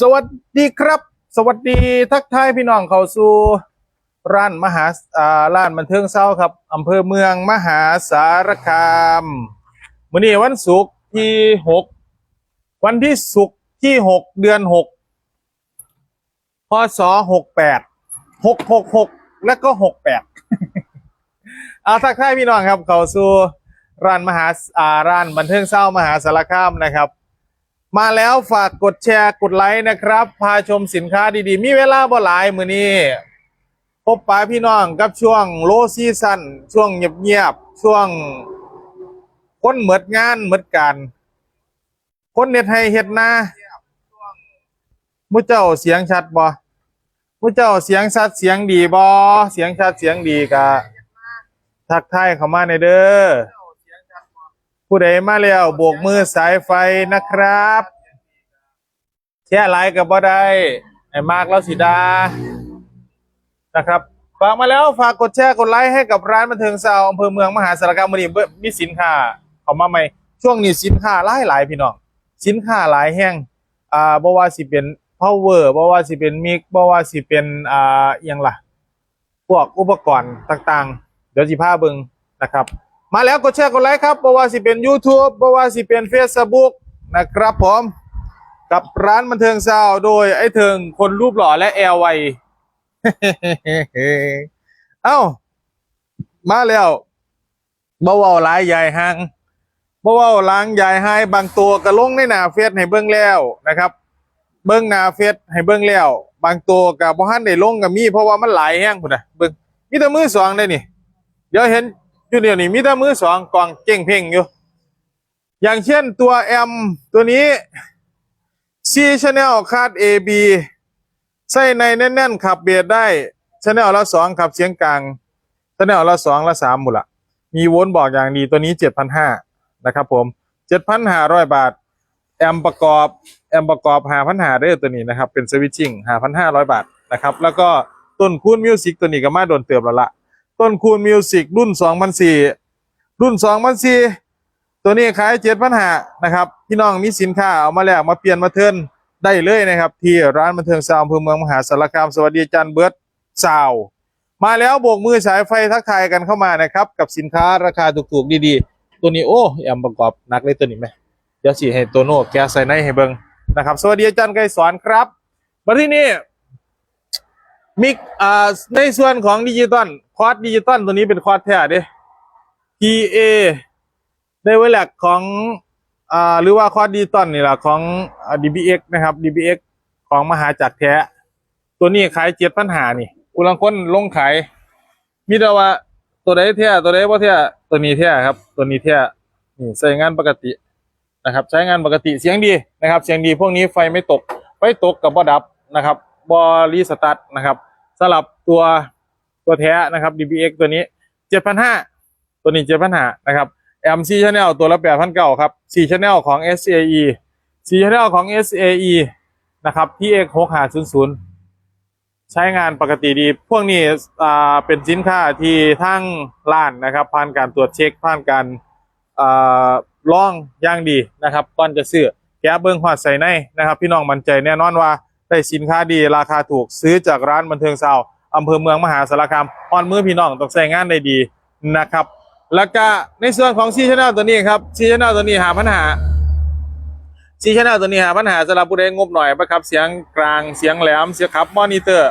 สวัสดีครับ สวัสดีทักทายพี่น้องเข้าสู่ร้านมหาอ่าร้านบันเทิงเศร้าครับอำเภอเมืองมหาสารคามมื้อนี้วันศุกร์ที่หกวันที่ศุกร์ที่หกเดือนหกพศหกแปดหกหกหกแล้วก็หกแปดเอาทักทายพี่น้องครับเข้าสู่ร้านมหาอ่าร้านบันเทิงเศร้ามหาสารคามนะครับ มาแล้วฝากกดแชร์กดไลค์นะครับ พาชมสินค้าดีๆ มีเวลาบ่หลายมือนี้พบปะพี่น้องกับช่วงโลซีซันช่วงเงียบๆช่วงคนเหมิดงานเหมิดการคนเน็ดให้เฮ็ดนามุเจ้าเสียงชัดบ่มุเจ้าเสียงชัดเสียงดีบ่เสียงชัดเสียงดีกะทักทายเข้ามาในเด้อ ผู้ใดมาแล้วโบกมือสายไฟนะครับแช่ไลค์กับบ่ได้ไอ้มากแล้วสิดานะครับฝากมาแล้วฝากกดแชร์กดไลค์ให้กับร้านบันเทิงสาวอำเภอเมืองมหาสารคามวันนี้เบิ่งมีสินค้าเข้ามาใหม่ช่วงนี้สินค้าหลายหลายพี่น้องสินค้าหลายแห่งอ่าบ่ว่าสิเป็น power บ่ว่าสิเป็นมิกบ่ว่าสิเป็นอ่าอหยังล่ะ พวกอุปกรณ์ต่างๆ เดี๋ยวสิพาเบิ่งนะครับ มาแล้วกดแชร์กดไลค์ครับบ่ว่าสิเป็น YouTube บ่ว่าสิเป็น Facebook นะครับผมกับร้านบันเทิงซาวโดยไอ้เทิงคนรูปหล่อและแอลไวเอ้า มาแล้วบ่เว้าหลายใหญ่หางบ่เว้าล้างใหญ่ให้บางตัวก็ลงในหน้าเฟซให้เบิ่งแล้วนะครับ เบิ่งหน้าเฟซให้เบิ่งแล้ว บางตัวก็บ่ทันได้ลงก็มีเพราะว่ามันหลายแฮงพุ่นน่ะเบิ่งมีแต่มือสองได้นี่ เดี๋ยวเห็น อยู่เดี๋ยวนี้มีแต่มือสองกล่องเก่งเพ่งอยู่ อย่างเช่นตัวแอมตัวนี้ C Channel คาด AB ใส่ในแน่นๆขับเบสได้ Channel ละสองขับเสียงกลาง Channel ละสองละสามหมดละมีโวลต์บอกอย่างดีตัวนี้เจ็ดพันห้านะครับผมเจ็ดพันห้าร้อยบาท แอมประกอบ แอมประกอบหาพันหาเด้อตัวนี้นะครับ เป็นสวิตชิ่งหาพันห้าร้อยบาทนะครับ แล้วก็ต้นคูณมิวสิกตัวนี้ก็มาโดนเติบแล้วละ ต้นคูณมิวสิกรุ่น 2004 รุ่น 2004 ตัวนี้ขาย7,500นะครับ พี่น้องมีสินค้าเอามาแลกมาเปลี่ยนมาเทิร์นได้เลยนะครับ ที่ร้านบันเทิงซาวอำเภอเมืองมหาสารคามสวัสดีจารย์เบิร์ตซาวมาแล้วโบกมือสายไฟทักทายกันเข้ามานะครับ กับสินค้าราคาถูกๆดีๆ ตัวนี้โอ้แอมประกอบนักเลยตัวนี้ไหมเดี๋ยวสิให้ตัวโน่แกใส่ในให้เบิงนะครับ สวัสดีอาจารย์ไกรสอนครับมาที่นี่ มิกอ่าในส่วนของดิจิตอลคอร์สดิจิตอลตัวนี้เป็นคอร์สแท้เด้ PA ได้ไว้แหลกของอ่าหรือว่าคอร์สดิจิตอลนี่แหละของ DBX นะครับ DBX ของมหาจักรแท้ ตัวนี้ขายเจ็ดพันหานี่อุลังคนลงขายมีแต่ว่าตัวใดแท้ตัวใดบ่แท้ตัวนี้แท้ครับ ตัวนี้แท้นี่ใช้งานปกตินะครับ ใช้งานปกติเสียงดีนะครับ เสียงดีพวกนี้ไฟไม่ตกไฟตกกับบ่ดับนะครับบอรีสตาร์ทนะครับ สลับตัวตัวแท้นะครับ DBX ตัวนี้เจ็ดพันห้าตัวนี้เจ็ดพันห้านะครับ MC Channel ตัวละแปดพันเก้าครับสี่ Channel ของ SAE สี่ Channel ของ SAE นะครับ PX หกห้าศูนย์ศูนย์ใช้งานปกติดี พวกนี้อ่าเป็นสินค้าที่ทั้งร้านนะครับ ผ่านการตรวจเช็ค ผ่านการอ่าล่องย่างดีนะครับก่อนจะซื้อแกะเบิ้งหอดใส่ในนะครับ พี่น้องมั่นใจแน่นอนว่า ได้สินค้าดีราคาถูกซื้อจากร้านบันเทิงซาวอำเภอเมืองมหาสารคามออนมือพี่น้องต้องใช้งานได้ดีนะครับ แล้วก็ในส่วนของซีชแนลตัวนี้ครับซีชแนลตัวนี้หาปัญหาซีชแนลตัวนี้หาปัญหาสำหรับผู้ใดงบหน่อยประครับเสียงกลางเสียงแหลมเสียงขับมอนิเตอร์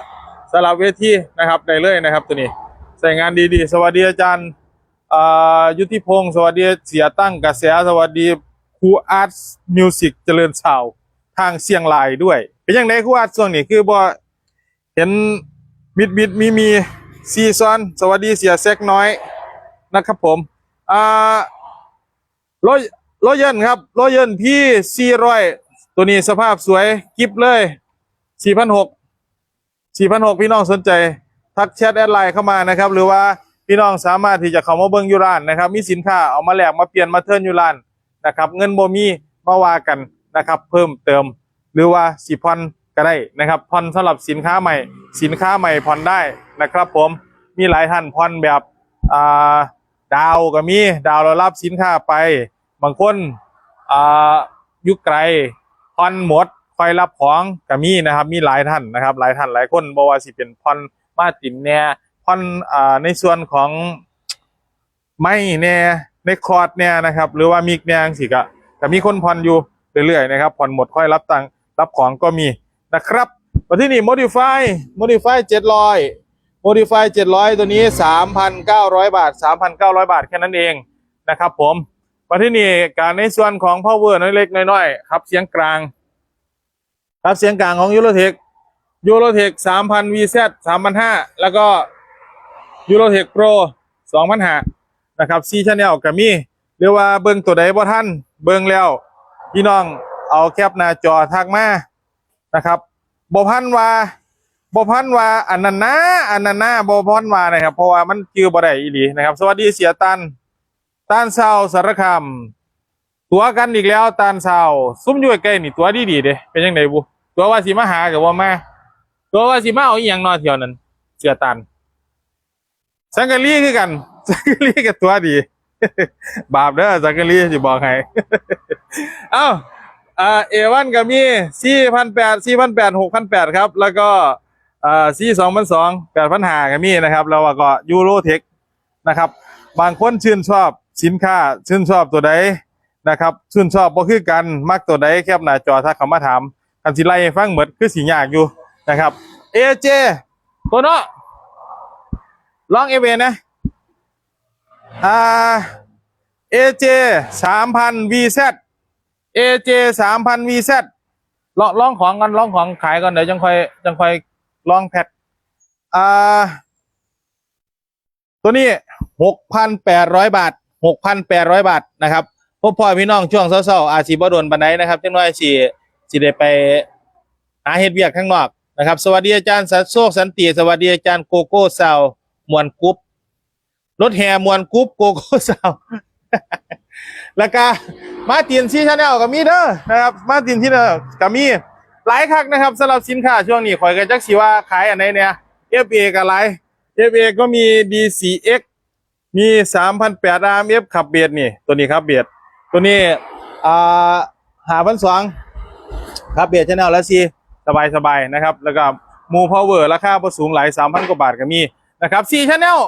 สำหรับเวทีนะครับได้เลยนะครับตัวนี้ใช้งานดีๆ สวัสดีอาจารย์ยุทธิพงศ์สวัสดีเสียตั้งกระแสสวัสดีครูอาร์ตมิวสิกเจริญชาวทางเชียงรายด้วย เป็นยังไงครูอาร์ตช่วงนี้คือบ่เห็นมิดมิดมีมีซีซอน สวัสดีเสียแซกน้อยนะครับผมอ่ารถรถเยินครับรถเยินพี่สี่ร้อยตัวนี้สภาพสวยกิฟเลยสี่พันหกสี่พันหกพี่น้องสนใจทักแชทแอดไลน์เข้ามานะครับ หรือว่าพี่น้องสามารถที่จะเข้ามาเบิ้งยูรานนะครับ มีสินค้าเอามาแลกมาเปลี่ยนมาเทิร์นยูรานนะครับ เงินโบมีมาว่ากันนะครับ เพิ่มเติม หรือว่าสิผ่อนก็ได้นะครับผ่อนสำหรับสินค้าใหม่ สินค้าใหม่ผ่อนได้นะครับ ผมมีหลายท่านผ่อนแบบอ่าดาวก็มีดาวเรารับสินค้าไป บางคนอ่ายุคไกลผ่อนหมดคอยรับของก็มีนะครับ มีหลายท่านนะครับ หลายท่านหลายคนบอกว่าสิเป็นพรมาตินแน่พรอ่าในส่วนของไม่แน่ในคอร์ดเนี่ยนะครับ หรือว่ามีแนงสิกะก็มีคนผ่อนอยู่เรื่อยๆนะครับผ่อนหมดค่อยรับตังค์ รับของก็มีนะครับมาที่นี่ modify modify 700 modify 700 ตัวนี้ 3,900 บาท 3,900 บาทแค่นั้นเองนะครับผมมาที่นี่การในส่วนของ power น้อยเล็กน้อยๆครับเสียงกลาง ครับเสียงกลางของยูโรเทคยูโรเทค3,000 VZ 3,500 แล้วก็ยูโรเทคโปร2,500นะครับซีชแนลก็มีเรียกว่าเบิ่งตัวใดบ่ท่านเบิ่งแล้วพี่น้อง เอาแคปหน้าจอทักมานะครับบพันว่าบพันว่าอันนั้นนะอันนั้นนะบ่พันว่านะครับ เพราะว่ามันจือบ่ได้อีหลีนะครับ สวัสดีเสียตันตานเซาสารคามตัวกันอีกแล้วตานเซาซุ่มอยู่ใกล้นี่ตัวดีๆเด้เป็นจังไดบุตัวว่าสิมาหาก็บ่ามาตัวว่าสิมาเอาอีหยังนอเที่ยวนั้นเสียตัน สังกะลีคือกันสังกะลีกับตัวดี บาปเด้อสังกะลีสิบอกให้ เอ้า อ่าเอวันก็มีสี่พันแปดสี่พันแปดหกพันแปดครับ แล้วก็อ่าสี่สองพันสองแปดพันห้าก็มีนะครับ แล้วก็ยูโรเทคนะครับ บางคนชื่นชอบสินค้า ชื่นชอบตัวใดนะครับ ชื่นชอบบ่คือกัน มักตัวใดแคบหน้าจอถ้าเขามาถามกันสิไล่ฟังเหมือนคือสียากอยู่นะครับเอเจตัวเนาะลองเอเวนะอ่าเอเจสามพันวีเซ AJ สามพัน VZ ลองลองของกันลองของขายก่อนเดี๋ยวจังค่อยจังค่อยลองแพ็คอ่าตัวนี้หกพันแปดร้อยบาทหกพันแปดร้อยบาทนะครับพบพ่อพี่น้องช่วงเช้าๆอาชีบ่โดนปันไดนะครับจังน้อยสิสิได้ไปหาเฮ็ดเวียกข้างนอกนะครับ สวัสดีอาจารย์สัตโซกสันติสวัสดีอาจารย์โกโก้ซามวนกรุ๊ปรถแห่มวนกรุ๊ปโกโก้ซา แล้วก็มาตินซีชาแนลกับมีเด้อนะครับ มาตินที่เด้อกับมีหลายคักนะครับสำหรับสินค้าช่วงนี้ข่อยก็จักสิว่าขายอันไหนเนี่ย FA กับหลาย FA ก็มี DCX มี 3,800 RMF ขับเบียดนี่ ตัวนี้ครับเบียดตัวนี้อ่าหาพันสองครับเบียดชาแนลแล้วสิสบายสบายๆนะครับ แล้วก็มูพาวเวอร์ราคาประสูงหลาย 3,000 กว่าบาทก็มีนะครับซีชาแนล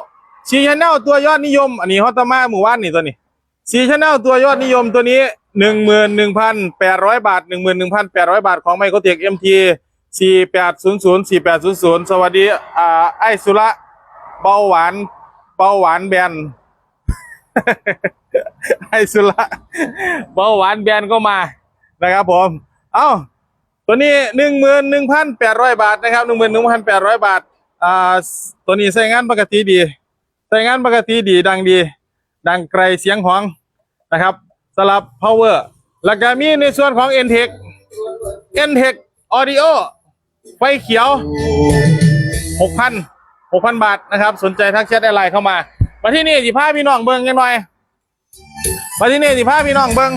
ซีชาแนลตัวยอดนิยม อันนี้ฮอตมาหมู่บ้านนี่ตัวนี้ สีชแนลตัวยอดนิยมตัวนี้หนึ่งหมื่นหนึ่งพันแปดร้อยบาทหนึ่งหมื่นหนึ่งพันแปดร้อยบาทของไมโครเทคเอ็มทีสี่แปดศูนย์ศูนย์สี่แปดศูนย์ศูนย์สวัสดีอ่าไอสุระเบาหวานเบาหวานแบนไอสุระเบาหวานแบนก็มานะครับผม เอ้า ตัวนี้หนึ่งหมื่นหนึ่งพันแปดร้อยบาทนะครับหนึ่งหมื่นหนึ่งพันแปดร้อยบาทอ่าตัวนี้ใช้งานปกติดีใช้งานปกติดีดังดี ดังไกลเสียงหองนะครับสลับ power แล้วก็มีในส่วนของ n t e c n t e c audio ไฟเขียว 6,000 6,000 บาทนะครับ สนใจทักแชทไลน์เข้ามา มาที่นี่สิพาพี่น้องเบิ้งกันหน่อย มาที่นี่สิพาพี่น้องเบิ้ง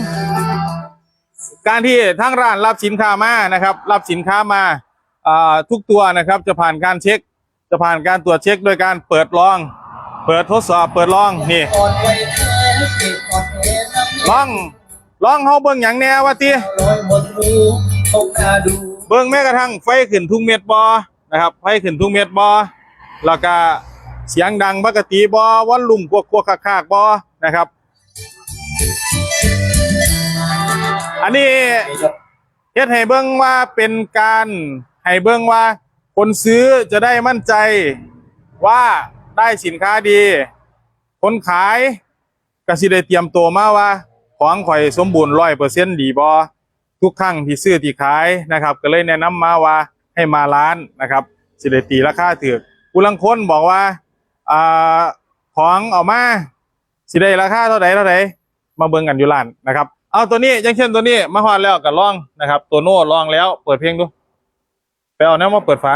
การที่ทั้งร้านรับสินค้ามานะครับ รับสินค้ามาทุกตัวนะครับ จะผ่านการเช็ค จะผ่านการตรวจเช็คโดยการเปิดลอง เปิดทดสอบเปิดลองนี่ก่อนไว้เธอเก็บก่อนเธอทำลองลองเฮาเบิ่งหยังแน่ว่าติลอยหมดรู้ตกหน้าดูเบิ่งแม้กระทั่งไฟขึ้นทุกเม็ดบ่นะครับไฟขึ้นทุกเม็ดบ่แล้วก็เสียงดังปกติบ่วอลลุ่มกวกๆคากบ่นะครับ อันนี้เฮ็ดให้เบิ่งว่าเป็นการให้เบิ่งว่าคนซื้อจะได้มั่นใจว่า ได้สินค้าดี คนขายก็สิได้เตรียมตัวมาว่า ของข่อยสมบูรณ์ร้อยเปอร์เซ็นต์ดีบอทุกครั้งที่ซื้อที่ขายนะครับ ก็เลยแนะนำมาว่าให้มาร้านนะครับ สิได้ตีราคาถือผู้ลังคนบอกว่าอ่าของเอามาสิได้ราคาเท่าไหร่เท่าไหร่มาเบิ่งกันอยู่ร้านนะครับเอาตัวนี้ย่างเช่นตัวนี้มาฮอดแล้วก็ลองนะครับ ตัวโน่ลองแล้ว เปิดเพลงดูไปเอาแนวมาเปิดฝา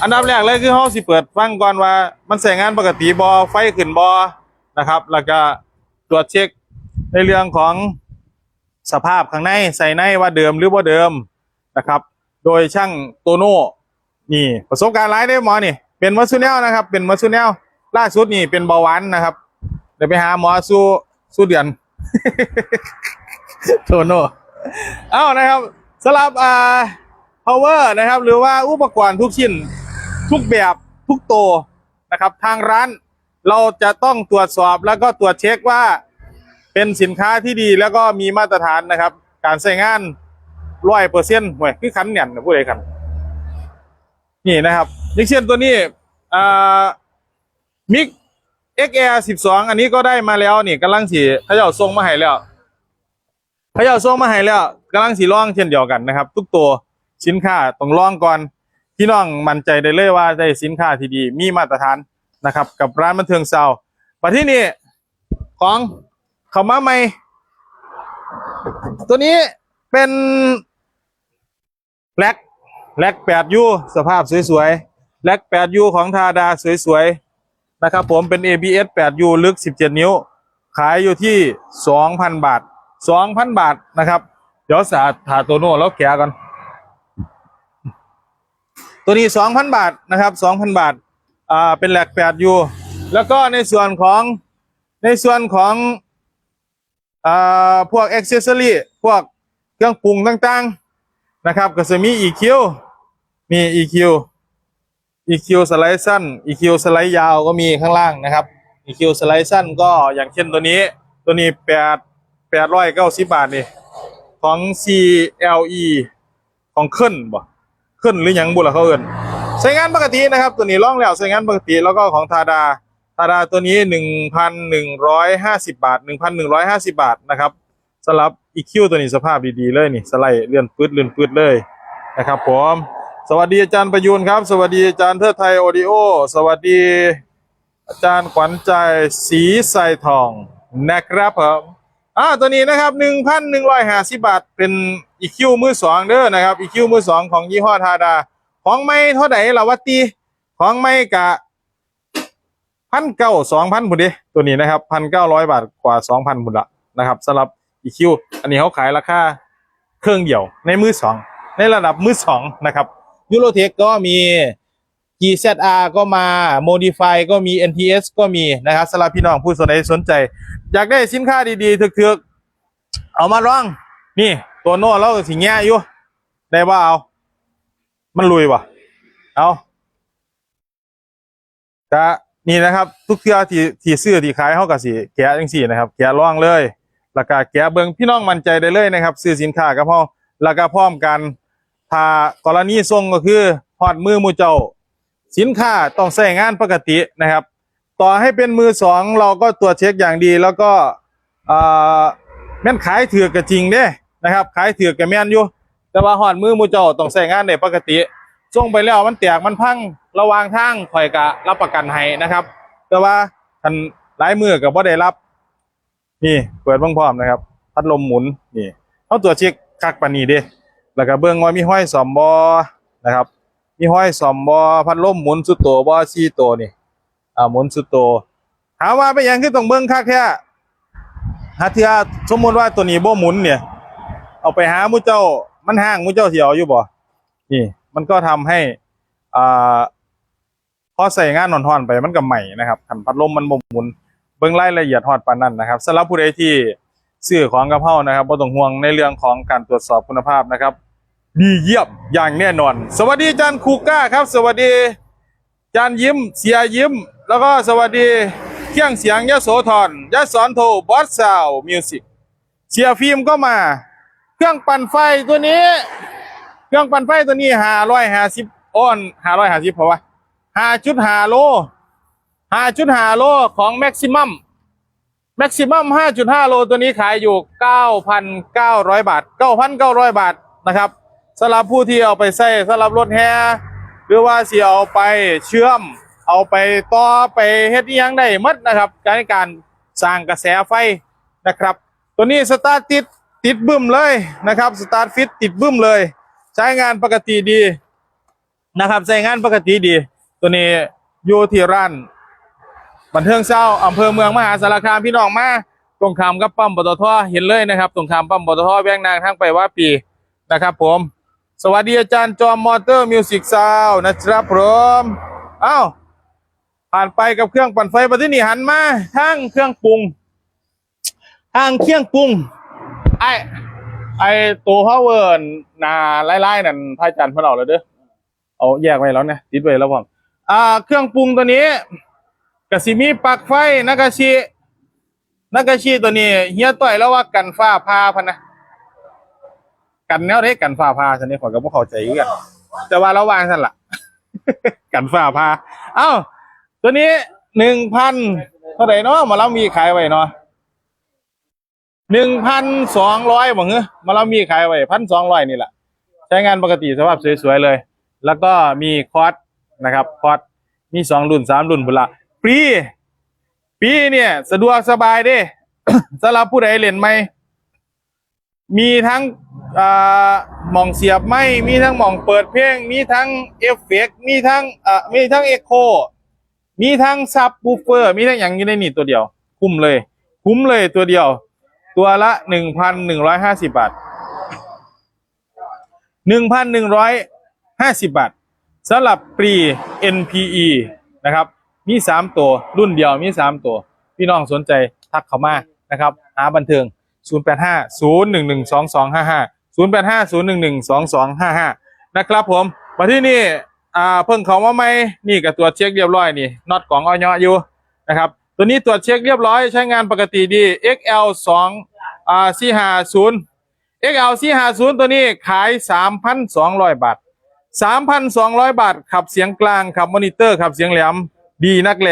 อันดับแรกเลยคือเฮาสิเปิดฟังก่อนว่ามันใช้งานปกติบอไฟขึ้นบอนะครับ แล้วก็ตรวจเช็คในเรื่องของสภาพข้างในใส่ในว่าเดิมหรือว่าเดิมนะครับ โดยช่างโตโน่นี่ประสบการณ์หลายได้หมอนี่ เป็นมัสซูแนลนะครับ เป็นมัสซูแนลล่าสุดนี่เป็นเบาหวานนะครับเดี๋ยวไปหาหมอสู้สู้เดือนโตโน่เอ้านะครับสำหรับอ่า power นะครับ หรือว่าอุปกรณ์ทุกชิ้น ทุกแบบทุกตัวนะครับ ทางร้านเราจะต้องตรวจสอบแล้วก็ตรวจเช็คว่าเป็นสินค้าที่ดีแล้วก็มีมาตรฐานนะครับ การใช้งานร้อยเปอร์เซ็นต์ห่วยคือขันเนี่ยนะผู้ใดขันนี่นะครับอย่างเช่นตัวนี้เอ่ามิก XR 12อันนี้ก็ได้มาแล้วนี่กำลังสีเขาเจ้าส่งมาให้แล้วเขาเจ้าส่งมาให้แล้วกำลังสีลองเช่นเดียวกันนะครับ ทุกตัวสินค้าต้องลองก่อน พี่น้องมั่นใจได้เลยว่าได้สินค้าที่ดีมีมาตรฐานนะครับ กับร้านบันเทิงเซามาที่นี่ของเขามาใหม่ ตัวนี้เป็นแล็กแล็ก 8U สภาพสวยๆแล็ก 8U ของทาดาสวยๆนะครับผมเป็น ABS 8U ลึก 17 นิ้ว ขายอยู่ที่ 2,000 บาท 2,000 บาทนะครับ เดี๋ยวสาถาตัวโน่แล้วแกะกัน ตัวนี้ 2,000 บาทนะครับ 2,000 บาทอ่าเป็นแหลก8ยูแล้วก็ในส่วนของในส่วนของอ่าพวกอ็อกเซสซอรี่พวกเครื่องปรุงต่างๆนะครับ ก็จะมี EQ มี EQ EQ สไลด์สั้น EQ สไลด์ยาวก็มีข้างล่างนะครับ EQ สไลด์สั้นก็อย่างเช่นตัวนี้ ตัวนี้8 890บาทนี่ ของ CLE ของขึ้นบ่ ขึ้นหรือยังบุล่ะเขาเอินใช้งานปกตินะครับ ตัวนี้ล่องแล้วใช้งานปกติแล้วก็ของทาดาทาดาตัวนี้หนึ่งพันหนึ่งร้อยห้าสิบาทหนึ่งพันหนึ่งร้อยห้าสิบาทนะครับสำหรับอีคิวตัวนี้สภาพดีๆเลยนี่สไลด์เลื่อนปืดเลื่อนปืดเลยนะครับผมสวัสดีอาจารย์ประยูนครับ สวัสดีอาจารย์เทิดไทยโอดิโอ สวัสดี อาจารย์ขวัญใจสีใสทองนะครับผม อ่าตัวนี้นะครับหนึ่งพันหนึ่งร้อยห้าสิบาท เป็นอีคิวมือสองเด้อนะครับอีคิวมือสองของยี่ห้อทาดา ของไม่เท่าไหร่ละวัตตีของไม่กะพันเก้าสองพันบุดิตัวนี้นะครับพันเก้าร้อยบาทกว่าสองพันบุละนะครับสำหรับอีคิวอันนี้เขาขายราคาเครื่องเดียวในมือสองในระดับมือสองนะครับยูโรเทคก็มี GZR ก็มา Modify ก็มี NTS ก็มีนะครับสำหรับพี่น้องผู้สนใจสนใจ อยากได้สินค้าดีๆถึกๆ เอามาลอง นี่ ตัวโน้เราสิแง่อยู่ ได้ว่าเอา มันลุยว่ะ เอาก็นี่นะครับ ทุกเทื่อที่ที่ซื้อที่ขายเขาก็สิแกะจังสี่นะครับ แกะล่องเลยแล้วก็แกะเบิ่งพี่น้องมั่นใจได้เลยนะครับ ซื้อสินค้ากับเฮาแล้วก็พร้อมกันถ้ากรณีส่งก็คือฮอดมือมูเจ้า สินค้าต้องใช้งานปกตินะครับ ต่อให้เป็นมือสองเราก็ตรวจเช็คอย่างดีแล้วก็แม่นขายถือกก็จริงเด้นะครับ ขายถือกก็แม่นอยู่ แต่ว่าหอดมือมูเจ้าต้องใช้งานได้ปกติส่งไปแล้วมันแตกมันพังระวางทางข่อยกะรับประกันให้นะครับ แต่ว่าทันหลายมือกับว่าได้รับ นี่เปิดเบิ่งพร้อมนะครับ พัดลมหมุนนี่เขาตรวจเช็คคักปานนี้เด้แล้วก็เบิ่งว่ามีห้อยสอมบอนะครับ มีห้อยสอมบอพัดลมหมุนสุดโตบอซี่โตนี่อ่าหมุนสุดโตถามว่าไปนยังคือต้องเบิ่งคักแท้หาเทื่อสมมติว่าตัวนี้บ่หมุนเนี่ย เอาไปหามูเจ้ามันห่างมูเจ้าเสียวอยู่บ่นี่มันก็ทำให้อ่าพอใส่งานนอนทอนไปมันก็ใหม่นะครับขันพัดลมมันบ่หมุนเบิ่งรายละเอียดฮอดปานนั้นนะครับสำหรับผู้ใดที่ซื้อของกับเฮานะครับบ่ต้องห่วงในเรื่องของการตรวจสอบคุณภาพนะครับ ดีเยี่ยมอย่างแน่นอน สวัสดีจารย์คูก้าครับ สวัสดีจารย์ยิ้มเสียยิ้ม แล้วก็สวัสดีเครื่องเสียงยโสธรยโสอนโทบอสซาวมิวสิกเสียฟิล์มก็มา เครื่องปั่นไฟตัวนี้ เครื่องปั่นไฟตัวนี้ห้าร้อยห้าสิบอ้อนห้าร้อยห้าสิบเพราะว่าห้าจุดห้าโลห้าจุดห้าโลของแม็กซิมัมแม็กซิมัมห้าจุดห้าโลตัวนี้ขายอยู่เก้าพันเก้าร้อยบาทเก้าพันเก้าร้อยบาทนะครับ สำหรับผู้ที่เอาไปใส่สำหรับรถแฮหรือว่าสิเอาไปเชื่อม เอาไปต่อไปเฮ็ดอิยังได้หมดนะครับ การการสร้างกระแสไฟนะครับ ตัวนี้สตาร์ทติดติดบึ้มเลยนะครับสตาร์ทฟิตติดบึ้มเลย ใช้งานปกติดีนะครับใช้งานปกติดี ตัวนี้อยู่ที่ร้านบันเทิงเศร้าอำเภอเมืองมหาสารคามพี่น้องมาตรงขามกับปั๊มปตทเห็นเลยนะครับ ตรงขามปั๊มปตทแบงนางทางไปว่าปีนะครับผม สวัสดีอาจารย์จอมมอเตอร์มิวสิกซาวนะครับผมอ้าวผ่านไปกับเครื่องปั่นไฟมาที่นี่หันมาทางเครื่องปรุงทางเครื่องปรุง ไอไอตัวพาวเวอร์นาไล่ๆนั่นพระอาจารย์เพิ่นเอาแล้วเด้อเอาแยกไว้แล้วนะติดไว้แล้วพร้อมอ่า เครื่องปรุงตัวนี้กสิมีปลั๊กไฟนากาชินากาชิตัวนี้เฮียต่อยแล้วว่ากันฟ้าผ่าพันนะ กันแนวเด้กันฟ้าผ่าซั่นนี่ขอยก็บ่เข้าใจคือกันแต่ว่าระวางซั่นล่ะ กันฟ้าผ่าเอ้า ตัวนี้หนึ่งพันเท่าไหร่เนาะมาแล้วมีขายไว้เนาะหนึ่งพันสองร้อยบอกเงมาแล้วมีขายไว้พันสองร้อยนี่แหละใช้งานปกติสภาพสวยๆเลย แล้วก็มีคอร์สนะครับคอร์สมีสองรุ่นสามรุ่นบุละฟรีฟรีเนี่ย สะดวกสบายเด้สำหรับผู้ใดเล่นไหมมีทั้ง หม่องเสียบไม่มีทั้งหม่องเปิดเพลง มีทั้งเอฟเฟกต์มีทั้งอ่ามีทั้งเอ็กโค มีทั้งซับบูเฟอร์ มีทั้งอย่างอยู่ในนี่ตัวเดียว คุ้มเลย คุ้มเลยตัวเดียว ตัวละหนึ่งพันหนึ่งร้อยห้าสิบบาทหนึ่งพันหนึ่งร้อยห้าสิบบาทสำหรับปรี NPE นะครับ มีสามตัว รุ่นเดียวมีสามตัว พี่น้องสนใจทักเข้ามานะครับ หาบันเทิง 0 8 5 0 8 5 0 1 1 2 2 5 5 นะครับผมมาที่นี่อ่าเพิ่งเขามาไหมนี่กับตัวเช็คเรียบร้อยนี่น็อตของออยอยู่นะครับ ตัวนี้ตรวจเช็คเรียบร้อยใช้งานปกติดี XL 2อ่า450 XL 450 ตัวนี้ขาย 3,200 บาท 3,200 บาท ขับเสียงกลางขับมอนิเตอร์ขับเสียงแหลมดีนักแล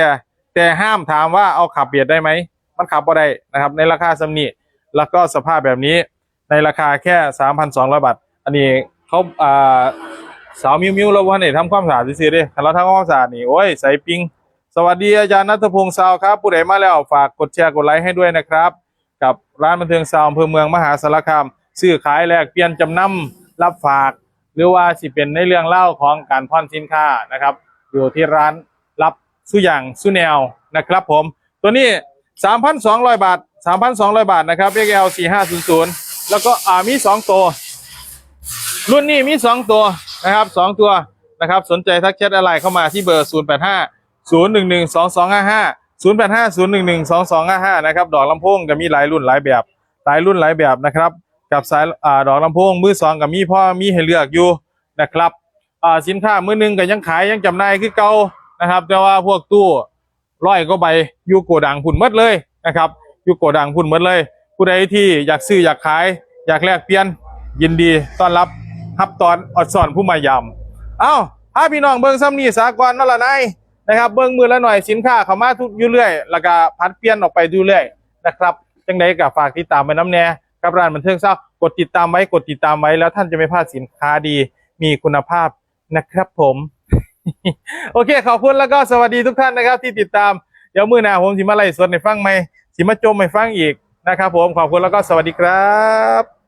แต่ห้ามถามว่าเอาขับเบียดได้ไหม มันขับบ่ได้นะครับ ในราคาสำนีแล้วก็สภาพแบบนี้ ในราคาแค่3,200บาท อันนี้เขาอ่าสาวมิวมิวเราวันนี้ทำความสะอาดซื่อๆด้คันเราทำความสะอาดนี่โอ้ยใส่ปิง สวัสดีอาจารย์นัทพงศ์ซาวครับ ผู้ใดมาแล้วฝากกดแชร์กดไลค์ให้ด้วยนะครับ กับร้านบันเทิงซาวอำเภอเมืองมหาสารคามซื้อขายแลกเปลี่ยนจำนำรับฝาก หรือว่าสิเป็นในเรื่องเล่าของการผ่อนสินค้านะครับ อยู่ที่ร้านรับสุอย่างสุแนวนะครับผม ตัวนี้ 3,200 บาท 3,200 บาทนะครับ XL 4500 แล้วก็อ่ามี2ตัว รุ่นนี้มี2ตัวนะครับ2ตัวนะครับ สนใจทักแชทอะไรเข้ามาที่เบอร์ 0 8 5 0 1 1 2 2 5 5 0 8 5 0 1 1 2 2 5 5นะครับ ดอกลำโพงก็มีหลายรุ่นหลายแบบ หลายรุ่นหลายแบบนะครับ กับสายอ่าดอกลำโพงมือสองกับมีพ่อมีให้เลือกอยู่นะครับอ่าสินค้ามือหนึ่งก็ยังขายยังจำหน่ายคือเก่านะครับ แต่ว่าพวกตู้ร้อยก็ใบยูโกดังพุ่นหมดเลยนะครับยูโกดังพุ่นหมดเลย ผู้ใดที่อยากซื้ออยากขาย อยากแลกเปลี่ยน ยินดีต้อนรับฮับตอนอดสอนผู้มายำเอ้าพาพี่น้องเบิ้งซ้ำนี่สากลนั่นละนายนะครับ เบิ้งมือละหน่อยสินค้าเข้ามาทุกอยู่เรื่อยแล้วก็พัดเปลี่ยนออกไปดูเรื่อยนะครับจังใดก็ฝากติดตามไปน้ำแน่กับร้านบันเทิงเศร้ากดติดตามไว้กดติดตามไว้แล้วท่านจะไม่พลาดสินค้าดี มีคุณภาพนะครับผม โอเคขอบคุณแล้วก็สวัสดีทุกท่านนะครับ ที่ติดตามเดี๋ยวมือหน้าผมสิมาไล่สดในฟังไหมสิมาจมให้ฟังอีก นะครับผมขอบคุณแล้วก็สวัสดีครับ